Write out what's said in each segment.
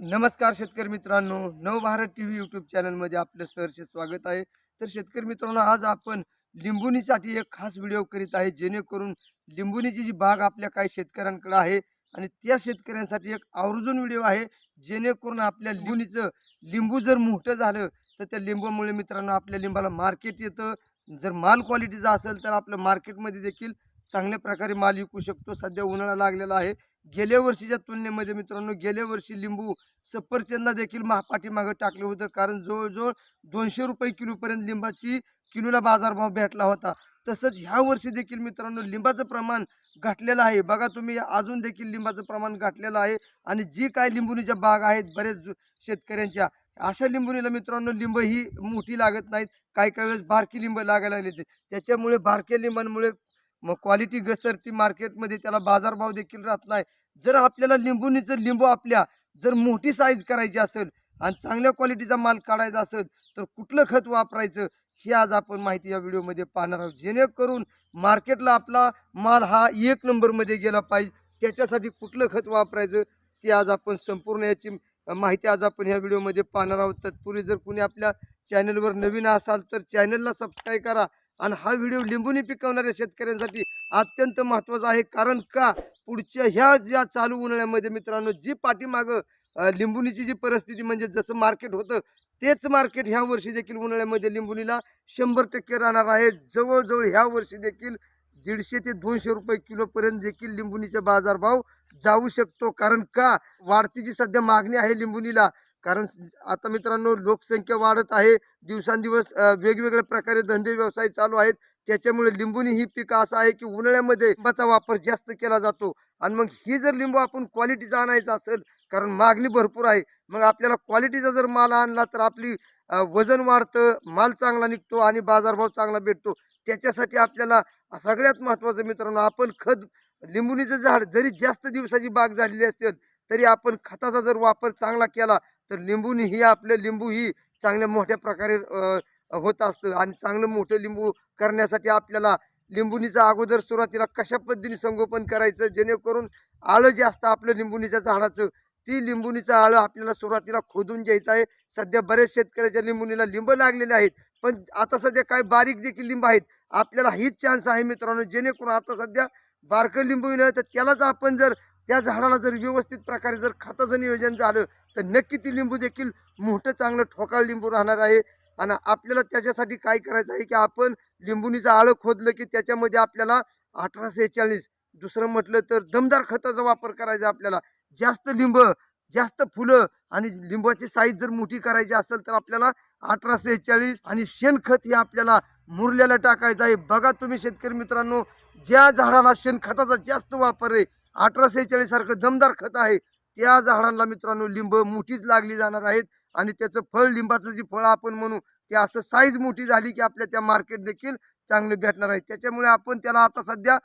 नमस्कार शेतकरी मित्रांनो नवभारत टी व्ही यूट्यूब चॅनलमध्ये आपलं सहर्ष स्वागत आहे. तर शेतकरी मित्रांनो आज आपण लिंबुनीसाठी एक खास व्हिडिओ करीत आहे जेणेकरून लिंबुनीची जी बाग आपल्या काही शेतकऱ्यांकडे आहे आणि त्या शेतकऱ्यांसाठी एक आवर्जून व्हिडिओ आहे जेणेकरून आपल्या लिंबुनीचं लिंबू जर मोठं झालं तर त्या लिंबूमुळे मित्रांनो आपल्या लिंबाला मार्केट येतं. जर माल क्वालिटीचा असेल तर आपलं मार्केटमध्ये देखील चांगल्या प्रकारे माल विकू शकतो. सध्या उन्हाळा लागलेला आहे. गेल्या वर्षीच्या तुलनेमध्ये मित्रांनो गेल्या वर्षी लिंबू सफरचंदला देखील महापाठीमागं टाकलं होतं. कारण जवळजवळ दोनशे रुपये किलोपर्यंत लिंबाची किलोला बाजारभाव भेटला होता. तसंच ह्या वर्षी देखील मित्रांनो लिंबाचं प्रमाण घटलेलं आहे. बघा तुम्ही अजून देखील लिंबाचं प्रमाण घटलेलं आहे. आणि जी काय लिंबुनीच्या बाग आहेत बरेच शेतकऱ्यांच्या अशा लिंबुनीला मित्रांनो लिंब ही मोठी लागत नाहीत. काही काही वेळेस बारकी लिंब लागायला लागले त्याच्यामुळे बारक्या लिंबांमुळे मग क्वालिटी घसरती मार्केटमध्ये त्याला बाजारभाव देखील राहत नाही. जर आपल्याला लिंबूनीचं लिंबू आपल्या जर मोठी साईज करायची असेल आणि चांगल्या क्वालिटीचा माल काढायचा असेल तर कुठलं खत वापरायचं ही आज आपण माहिती या व्हिडिओमध्ये पाहणार आहोत. जेणेकरून मार्केटला आपला माल हा एक नंबरमध्ये गेला पाहिजे. त्याच्यासाठी कुठलं खत वापरायचं ते आज आपण संपूर्ण याची माहिती आज आपण ह्या व्हिडिओमध्ये पाहणार आहोत. तत्पूर्वी जर कुणी आपल्या चॅनलवर नवीन असाल तर चॅनलला सबस्क्राईब करा. आणि हा व्हिडिओ लिंबूनी पिकवणाऱ्या शेतकऱ्यांसाठी अत्यंत महत्त्वाचा आहे. कारण का? पुढच्या ह्या ज्या चालू उन्हाळ्यामध्ये मित्रांनो जी पाठीमागं लिंबुनीची जी परिस्थिती म्हणजे जसं मार्केट होतं तेच मार्केट ह्या वर्षी देखील उन्हाळ्यामध्ये लिंबुनीला शंभर टक्के राहणार आहे. जवळजवळ ह्या वर्षी देखील दीडशे ते दोनशे रुपये किलोपर्यंत देखील लिंबुनीचा बाजारभाव जाऊ शकतो. कारण का? वाढती जी सध्या मागणी आहे लिंबुनीला. कारण आता मित्रांनो लोकसंख्या वाढत आहे. दिवसांदिवस वेगवेगळ्या प्रकारे धंदे व्यवसाय चालू आहेत. त्याच्यामुळे लिंबूनी ही पिकं असं आहे की उन्हाळ्यामध्ये लिंबाचा वापर जास्त केला जातो. आणि मग ही जर लिंबू आपण क्वालिटीचा आणायचा असेल कारण मागणी भरपूर आहे. मग आपल्याला क्वालिटीचा जर माल आणला तर आपली वजन वाढतं माल चांगला निघतो आणि बाजारभाव चांगला भेटतो. त्याच्यासाठी आपल्याला सगळ्यात महत्त्वाचं मित्रांनो आपण खत लिंबुनीचं झाड जरी जास्त दिवसाची बाग झालेली असेल तरी आपण खताचा जर वापर चांगला केला तर लिंबूनी ही आपले लिंबू ही चांगल्या मोठ्या प्रकारे होत असतं. आणि चांगलं मोठं लिंबू करण्यासाठी आपल्याला लिंबुनीचा अगोदर सुरुवातीला कशा पद्धतीने संगोपन करायचं जेणेकरून आळं जे असतं आपलं लिंबुनीच्या झाडाचं ती लिंबुनीचं आळं आपल्याला सुरुवातीला खोदून घ्यायचं आहे. सध्या बरेच शेतकऱ्याच्या लिंबुनीला लिंब लागलेले आहेत. पण आता सध्या काही बारीक देखील लिंब आहेत. आपल्याला हीच चान्स आहे मित्रांनो जेणेकरून आता सध्या बारकं लिंबू येणं तर त्यालाच आपण जर त्या झाडाला जर व्यवस्थित प्रकारे जर खताचं नियोजन झालं तर नक्की ती लिंबू देखील मोठं चांगलं ठोकाळ लिंबू राहणार आहे. आणि आपल्याला त्याच्यासाठी काय करायचं आहे की आपण लिंबुनीचं आळं खोदलं की त्याच्यामध्ये आपल्याला अठराशे दुसरं म्हटलं तर दमदार खताचा वापर करायचा आपल्याला. जास्त लिंब जास्त फुलं आणि लिंबाची साईज जर मोठी करायची असेल तर आपल्याला अठराशे सेहेचाळीस आणि शेणखत हे आपल्याला मुरल्याला टाकायचं आहे. बघा तुम्ही शेतकरी मित्रांनो ज्या झाडाला शेणखताचा जास्त वापर आहे अठरा सेहेचाळीस सारखं दमदार खत आहे. त्या झाडांना मित्रांनो लिंब मोठीच लागली जाणार आहेत आणि त्याचं फळ लिंबाचं जे फळ आपण म्हणू ते असं साईज मोठी झाली की आपल्या त्या मार्केट देखील चांगले भेटणार आहे. त्याच्यामुळे आपण त्याला आता सध्या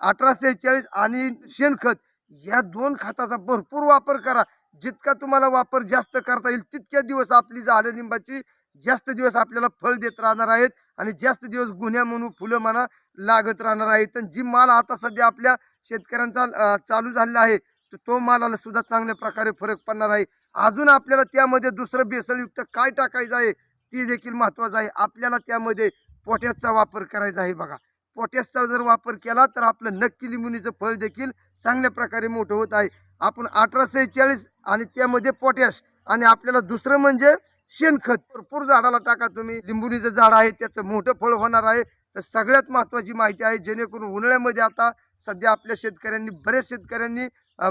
अठरा सेहेचाळीस आणि शेणखत या दोन खताचा भरपूर वापर करा. जितका तुम्हाला वापर जास्त करता येईल तितक्या दिवस आपली झाडं लिंबाची जास्त दिवस आपल्याला फळ देत राहणार आहेत आणि जास्त दिवस गुन्ह्या म्हणून फुलं म्हणा लागत राहणार आहेत. आणि जी माल आता सध्या आपल्या शेतकऱ्यांचा चालू झालेला आहे तर तो मालाला सुद्धा चांगल्या प्रकारे फरक पडणार आहे. अजून आपल्याला त्यामध्ये दुसरं बेसळयुक्त काय टाकायचं आहे ती देखील महत्त्वाचं आहे. आपल्याला त्यामध्ये पोटॅशचा वापर करायचा आहे बघा. पोटॅशचा जर वापर केला तर आपलं नक्की लिंबुनीचं फळ देखील चांगल्या प्रकारे मोठं होत आहे. आपण अठरा सेहेचाळीस आणि त्यामध्ये पोटॅश आणि आपल्याला दुसरं म्हणजे शेणखत. भरपूर झाडाला टाका तुम्ही. लिंबुनीचं झाड आहे त्याचं मोठं फळ होणार आहे. तर सगळ्यात महत्त्वाची माहिती आहे जेणेकरून उन्हाळ्यामध्ये आता सध्या आपल्या शेतकऱ्यांनी बरेच शेतकऱ्यांनी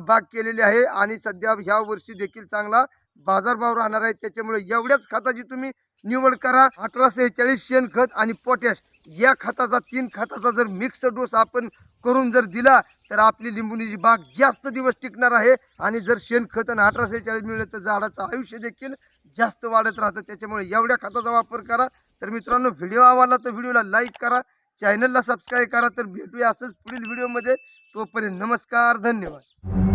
बाग केलेली आहे आणि सध्या ह्या वर्षी देखील चांगला बाजारभाव राहणार आहे. त्याच्यामुळे एवढ्याच खताची तुम्ही निवड करा. अठरा सेहेचाळीस शेणखत आणि पोटॅश या खताचा तीन खताचा जर मिक्स डोस आपण करून जर दिला तर आपली लिंबुनीची बाग जास्त दिवस टिकणार आहे. आणि जर शेणखत आणि अठरा सेहेचाळीस मिळलं तर झाडाचं आयुष्य देखील जास्त वाढत राहतं. त्याच्यामुळे एवढ्या खताचा वापर करा. तर मित्रांनो व्हिडिओ आवडला तर व्हिडिओला लाईक करा. चॅनलला सबस्क्राईब करा तर भेटूया असंच पुढील व्हिडिओमध्ये. तोपर्यंत नमस्कार धन्यवाद.